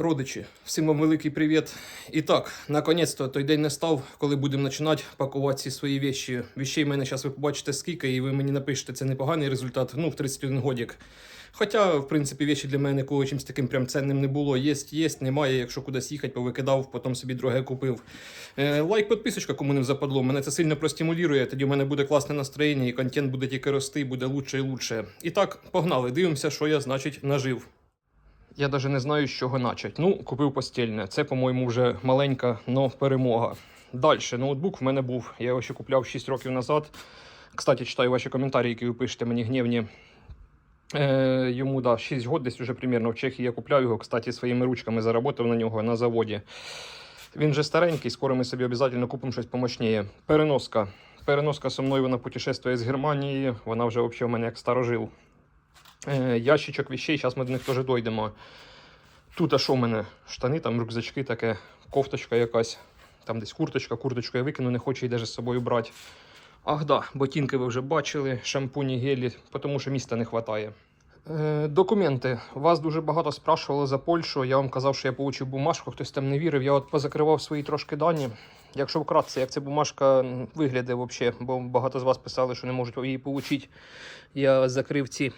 Родичі, всім вам великий привіт. І так, наконець-то той день настав, коли будемо починати пакувати ці свої вещі. Вещей в мене зараз ви побачите скільки, і ви мені напишете, це непоганий результат. Ну, в 31 годик. Хоча, в принципі, вещі для мене ніколи чимось таким прям ценним не було. Єсть, єсть, немає. Якщо кудись їхати, повикидав, потім собі друге купив. Е, лайк, підписочка, кому не западло. Мене це сильно простимулює. Тоді в мене буде класне настроєння, і контент буде тільки рости, буде лучше і лучше. І так, погнали. Дивимося, що я, значить, нажив. Я навіть не знаю, з чого почати. Ну, купив постільне. Це, по-моєму, вже маленька, но перемога. Далі, ноутбук в мене був. Я його ще купляв 6 років назад. Кстати, читаю ваші коментарі, які ви пишете мені гнівні. Е, йому да, 6 років десь вже примірно в Чехії я купляв його, кстати, своїми ручками заработав на нього на заводі. Він вже старенький, скоро ми собі обов'язково купимо щось помощніше. Переноска. Переноска со мною вона путешествує з Германії, вона вже взагалі в мене як старожил. Е, ящичок вещей, зараз ми до них теж дойдемо. Тут а що в мене? Штани, там рюкзачки, таке, кофточка якась, там десь курточка, курточку я викину, не хочу її навіть з собою брати. Ах да, ботинки ви вже бачили, шампуні, гелі, тому що міста не вистачає. Е, документи. Вас дуже багато спрашували за Польщу. Я вам казав, що я отримав бумажку, хтось там не вірив. Я от позакривав свої трошки дані. Якщо вкратце, як ця бумажка виглядає взагалі, бо багато з вас писали, що не можуть її отримати. Я закрив ці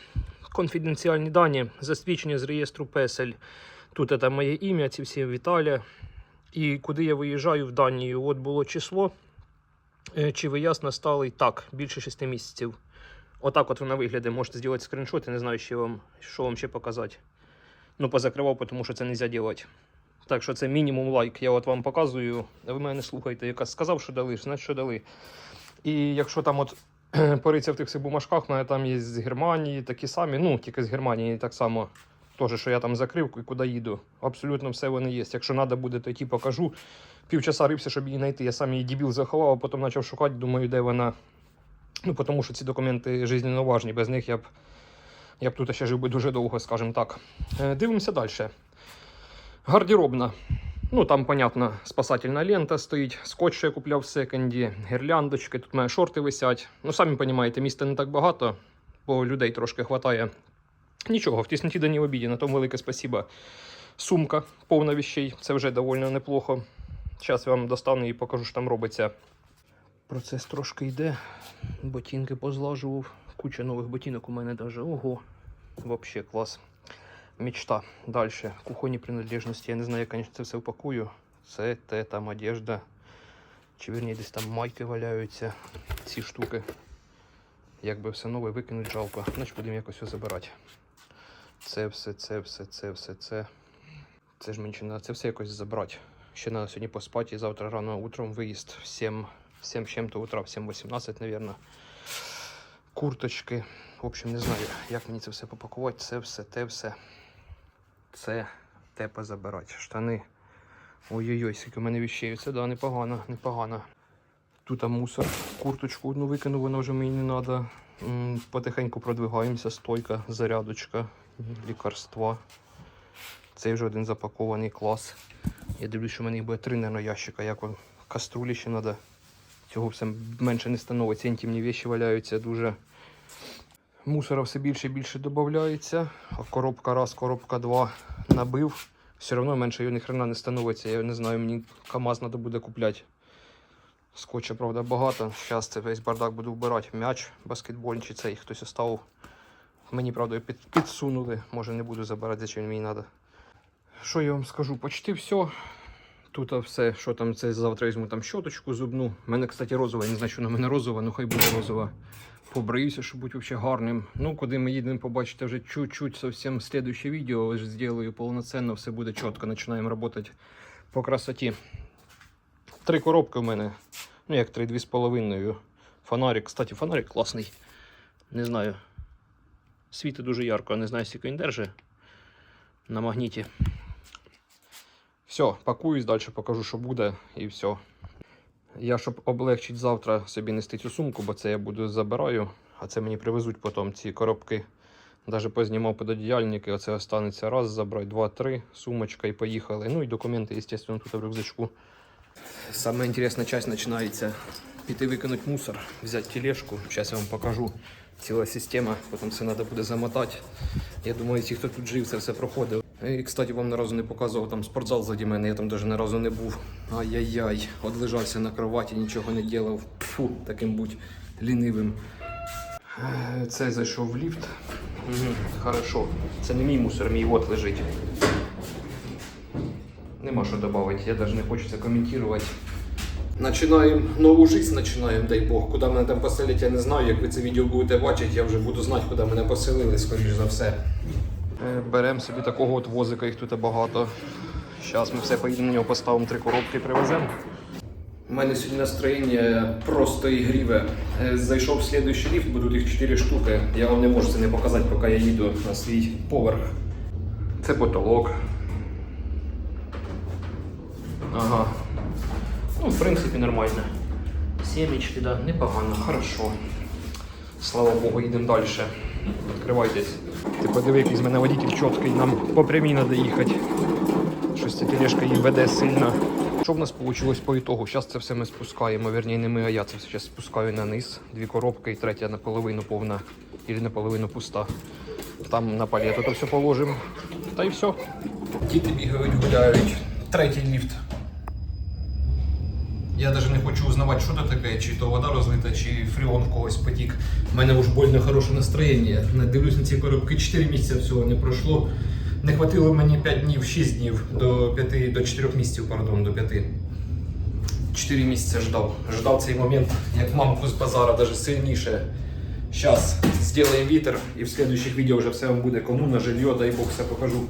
конфіденціальні дані, засвідчення з реєстру Песель. Тут це моє ім'я, ці всі Віталя. І куди я виїжджаю в Данію, от було число. Е, Чи виїзд насталий так, більше 6 місяців. Отак от вона виглядає. Можете зробити скріншот, я не знаю, що вам, що вам ще показати. Ну, позакривав, тому що це не можна робити. Так що це мінімум лайк. Я от вам показую, ви мене не слухаєте. Я сказав, що дали, значить, що дали. І якщо там от пориться в тих всіх бумажках, в мене там є з Германії такі самі, ну, тільки з Германії так само. Теж, що я там закрив і куди їду. Абсолютно все вони є. Якщо треба буде, то ті покажу. Півчаса рився, щоб її знайти. Я сам її дебіл заховав, а потім почав шукати, думаю, де вона. Ну, тому що ці документи жизненно важні. Без них я б, я б тут ще жив би дуже довго, скажімо так. Е, Дивимося далі. Гардеробна. Ну, там, понятно, спасательна лента стоїть, скотч, що я купляв в секонді, гірляндочки, тут мене шорти висять. Ну, самі розумієте, міста не так багато, бо людей трошки вистачає. Нічого, в тісноті да не в обіді, на тому велике спасіба. Сумка повна вещей, це вже доволі неплохо. Зараз я вам достану і покажу, що там робиться. Процес трошки йде. Ботинки позлажував. Куча нових ботинок у мене навіть. Ого. Вообще клас. Мечта. Далі. Кухонні принадлежності. Я не знаю, як конечно, це все упакую. Це те там одежда. Чи вірні десь там майки валяються. Ці штуки. Якби все нове викинуть жалко. Значить будемо якось все забирати. Це все, це все, це все, це. Це ж мені ще треба це все якось забрати. Ще треба сьогодні поспати і завтра рано утром виїзд в 7, в 7 з чим-то утра, в 7.18, мабуть. Курточки. В общем, не знаю, як мені це все попакувати. Це все, те все. Це те позабирати. Штани. Ой-ой-ой, скільки в мене віщей. Це да, непогано, непогано. Тут мусор. Курточку одну викинув, вона вже мені не треба. Потихеньку продвигаємося. Стойка, зарядочка, лікарства. Цей вже один запакований клас. Я дивлюсь, що в мене їх буде три наверно, ящика. Як он каструлі ще треба. Цього все менше не становиться. Інтимні віші валяються дуже. Мусора все більше і більше додається. Коробка раз, коробка два набив. Все одно менше його ні хрена не становиться. Я не знаю, мені КАМАЗ треба буде купляти. Скотча, правда, багато. Зараз це весь бардак буду вбирати. М'яч баскетбольний чи цей хтось оставив. Мені, правда, під, підсунули. Може не буду забирати, зачем мені треба. Що я вам скажу? Почти все. Тут все, що там, це завтра візьму там щоточку зубну. У мене, кстати, розова, не знаю, що на мене розова, ну хай буде розова. Побриюся, щоб бути взагалі гарним. Ну, куди ми їдемо, побачите вже чуть-чуть зовсім слідуще відео. Вже зроблю повноцінно, все буде чітко. Починаємо працювати по красоті. Три коробки в мене. Ну, як три, дві з половиною. Фонарик. Кстати, фонарик класний. Не знаю. Світить дуже ярко, не знаю, скільки він держить. На магніті. Все, пакуюсь, далі покажу, що буде, і все. Я, щоб облегчити завтра собі нести цю сумку, бо це я буду забираю, а це мені привезуть потім ці коробки. Навіть познімав пододіяльники, оце останеться раз, забрати, два, три, сумочка і поїхали. Ну і документи, звісно, тут в рюкзачку. Саме інтересна часть починається. Піти викинути мусор, взяти тележку. Зараз я вам покажу. Ціла система, потім це треба буде замотати. Я думаю, ті, хто тут жив, це все проходив. І, кстати, вам ні разу не показував там спортзал заді мене, я там навіть ні разу не був. Ай-яй-яй, одлежався на кроваті, нічого не робив. Фу, таким будь лінивим. Е, Цей зайшов в ліфт. Угу, хорошо. Це не мій мусор, мій от лежить. Нема що додати, я навіть не хочу це коментувати. Начинаємо нову життя, починаємо, дай Бог. Куди мене там поселять, я не знаю. Як ви це відео будете бачити, я вже буду знати, куди мене поселили, скоріш за все. Беремо собі такого от возика, їх тут багато. Зараз ми все поїдемо на нього, поставимо три коробки і привеземо. У мене сьогодні настроєння просто ігріве. Е, Зайшов в слідуючий ліфт, будуть їх 4 штуки. Я вам не можу це не показати, поки я їду на свій поверх. Це потолок. Ага. Ну, в принципі, нормально. Сімечки, да, непогано, хорошо. Слава Богу, їдемо далі. Відкривайтесь. Ти подиви, який мене водитель чіткий, нам по прямій треба їхати. Щось ця тележка її веде сильно. Що в нас вийшло по ітогу? Зараз це все ми спускаємо. Вірні, не ми, а я це все зараз спускаю на низ. Дві коробки і третя наполовину повна, або наполовину пуста. Там на палету то все положимо. Та й все. Діти бігають, гуляють. Третій ліфт. Я навіть не хочу узнавати, що це таке, чи то вода розлита, чи фреон в когось потік. У мене вже больно хороше настроєння. Дивлюсь на ці коробки 4 місяці всього не пройшло. Не хватило мені 5 днів, 6 днів до 5, до 4 місяців, пардон, до 5. 4 місяці ждав. Ждав цей момент, як мамку з базара, навіть сильніше. Зараз зробимо вітер і в слідуючих відео вже все вам буде кому на жилье, дай Бог все покажу.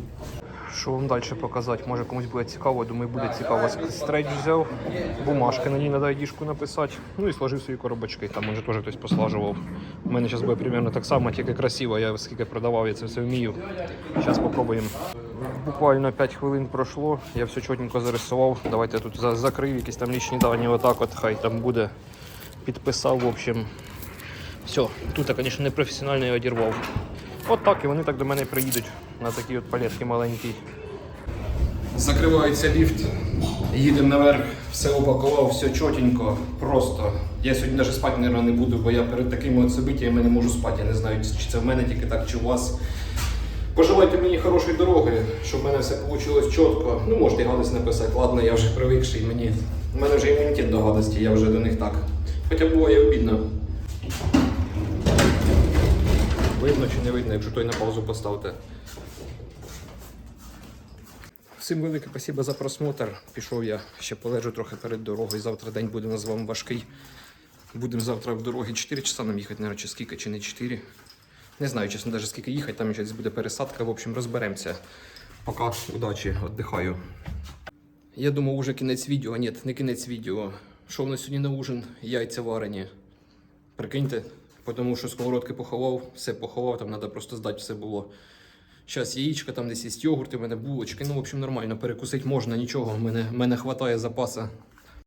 Що вам далі показати? Може комусь буде цікаво, думаю, буде цікаво. Стрейч взяв, бумажки на ній треба діжку написати. Ну і сложив свої коробочки. Там може теж хтось послажував. У мене зараз буде примерно так само, тільки красиво. Я скільки продавав, я це все вмію. Зараз спробуємо. Буквально 5 хвилин пройшло, я все чотенько зарисував. Давайте я тут закрив якісь там лічні дані, отак от хай там буде. Підписав, в общем. Все, тут звісно, не професіонально я одірвав. От так, і вони так до мене приїдуть на такі от палетки маленькі. Закривається ліфт, їдемо наверх, все упакував, все чотенько, просто. Я сьогодні навіть спати, мабуть, не буду, бо я перед такими от событиями не можу спати. Я не знаю, чи це в мене тільки так, чи у вас. Пожелайте мені хорошої дороги, щоб в мене все вийшло чітко. Ну, можете гадость написати, ладно, я вже привикший, мені. У мене вже імунітет до гадості, я вже до них так. Хоча буває обідно. Видно чи не видно, якщо той на паузу поставте. Всім велике спасибо за просмотр. Пішов я ще полежу трохи перед дорогою. Завтра день буде з вами важкий. Будемо завтра в дорогі 4 часа нам їхати, навіть чи скільки, чи не 4. Не знаю, чесно, навіть скільки їхати, там ще десь буде пересадка. В общем, розберемося. Пока, удачі, віддихаю. Я думав, уже кінець відео. Ні, не кінець відео. Що в нас сьогодні на ужин? Яйця варені. Прикиньте, тому що сковородки поховав, все поховав, там треба просто здати все було. Зараз яєчка, там десь є йогурти, в мене булочки. Ну, в общем, нормально, перекусити можна, нічого. В мене, в мене хватає запаса.